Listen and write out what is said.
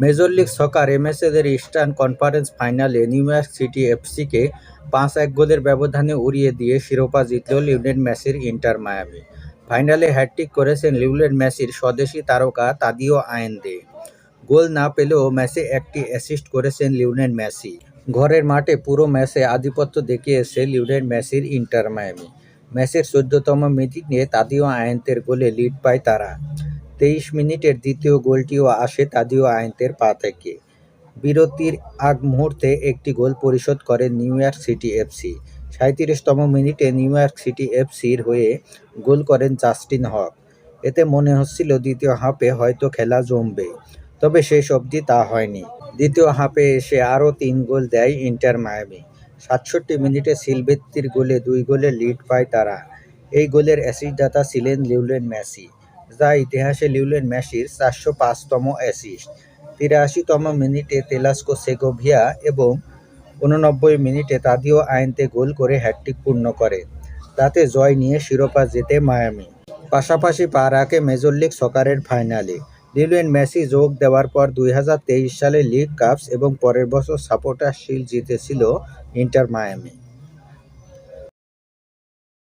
Major league soccer এমএসএদের eastern conference ফাইনালে New York City এফসিকে পাঁচ এক গোলের ব্যবধানে উড়িয়ে দিয়ে শিরোপা জিতল লিওনেল মেসির ইন্টার মায়ামি। ফাইনালে হ্যাটট্রিক করেছেন লিওনেল মেসির স্বদেশি তারকা তাদিও আয়েন্দে। গোল না পেলেও ম্যাচে একটি অ্যাসিস্ট করেছেন লিওনেল মেসি। ঘরের মাঠে পুরো ম্যাচে আধিপত্য দেখিয়েছে লিওনেল মেসির ইন্টার মায়ামি। ম্যাচের চোদ্দতম মিনিটে তাদিও আয়েন্তের গোলে লিড পায় তারা। তেইশ মিনিটের দ্বিতীয় গোলটিও আসে তাদিও আয়েন্তের পা থেকে। বিরতির আগ মুহূর্তে একটি গোল পরিশোধ করে নিউ ইয়র্ক সিটি এফসি সাঁত্রিশতম মিনিটে নিউ ইয়র্ক সিটি এফসির হয়ে গোল করেন জাস্টিন হক। এতে মনে হচ্ছিল দ্বিতীয় হাফে হয়তো খেলা জমবে, তবে শেষ অবধি তা হয়নি। দ্বিতীয় হাফে এসে আরও তিন গোল দেয় ইন্টার মায়ামি। সাতষট্টি মিনিটে সিলভেত্তির গোলে দুই গোলে লিড পায় তারা। এই গোলের অ্যাসিডদাতা ছিলেন লিউলেন মেসি। যা ইতিহাসে লিউলেন মেসির চারশো পাঁচতম অ্যাসিস্ট তিরাশিতম মিনিটে তেলাস্কো সেগোভিয়া এবং উননব্বই মিনিটে তাদিও আইনতে গোল করে হ্যাটট্রিক পূর্ণ করে। তাতে জয় নিয়ে শিরোপা জেতে মায়ামি। পাশাপাশি পা রাখে মেজর লিগ সকারের ফাইনালে লিওনেল মেসি যোগ দেওয়ার পর দুই হাজার তেইশ সালে লিগ কাপস এবং পরের বছর সাপোর্টার শিল্ড জিতেছিল ইন্টার মায়ামি।